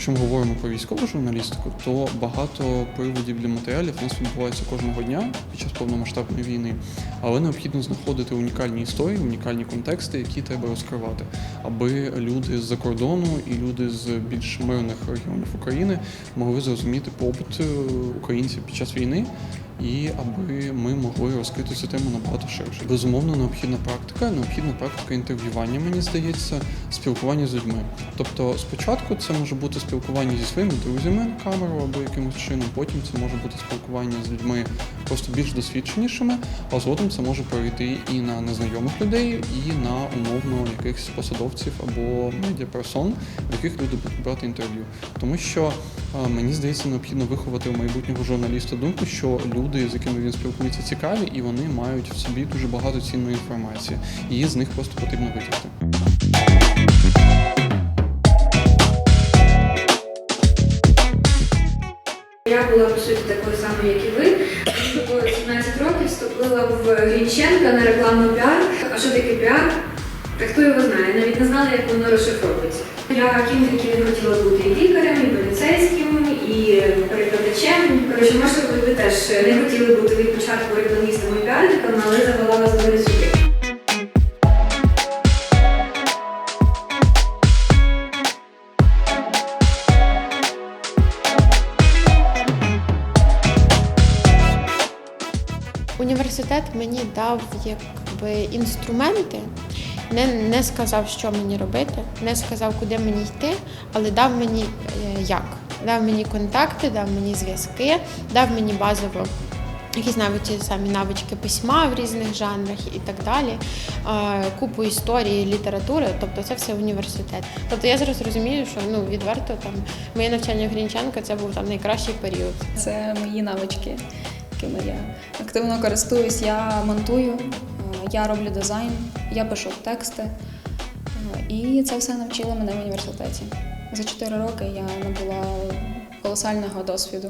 якщо ми говоримо про військову журналістику, то багато приводів для матеріалів у нас відбувається кожного дня під час повномасштабної війни, але необхідно знаходити унікальні історії, унікальні контексти, які треба розкривати, аби люди з-за кордону і люди з більш мирних регіонів України могли зрозуміти побут е, українців під час війни. І аби ми могли розкрити цю тему набагато ширше. Безумовно, необхідна практика, необхідна практика інтерв'ювання, мені здається, спілкування з людьми. Тобто, спочатку це може бути спілкування зі своїми друзями на камеру або якимось чином, потім це може бути спілкування з людьми просто більш досвідченішими, а згодом це може перейти і на незнайомих людей, і на умовно якихось посадовців або медіаперсон, в яких люди будуть брати інтерв'ю. Тому що мені здається, необхідно виховати у майбутнього журналіста думку, що люди, з якими він спілкується, цікаві, і вони мають в собі дуже багато цінної інформації. Її з них просто потрібно витягти. Я була по суті такою самою, як і ви. Було 17 років, вступила в Грінченка на рекламу піар. А що таке піар? Та хто його знає? Навіть не знала, як воно розшифровується. Я таким не хотіла бути і лікарем, і поліцейським, і перекладачем. Коротше, може, ви теж не хотіли бути від початку рекламістами і піарниками, але завела вас до сюди. Університет мені дав якби інструменти, не, не сказав, що мені робити, не сказав, куди мені йти, але дав мені е, як. Дав мені контакти, дав мені зв'язки, дав мені базово якісь навіть ті самі навички письма в різних жанрах і так далі. Купу історії, літератури, тобто це все університет. Тобто я зараз розумію, що ну відверто там моє навчання в Грінченка це був там найкращий період. Це мої навички, якими я активно користуюсь. Я монтую, е, я роблю дизайн, я пишу тексти. Е, І це все навчило мене в університеті. За 4 роки я набула колосального досвіду.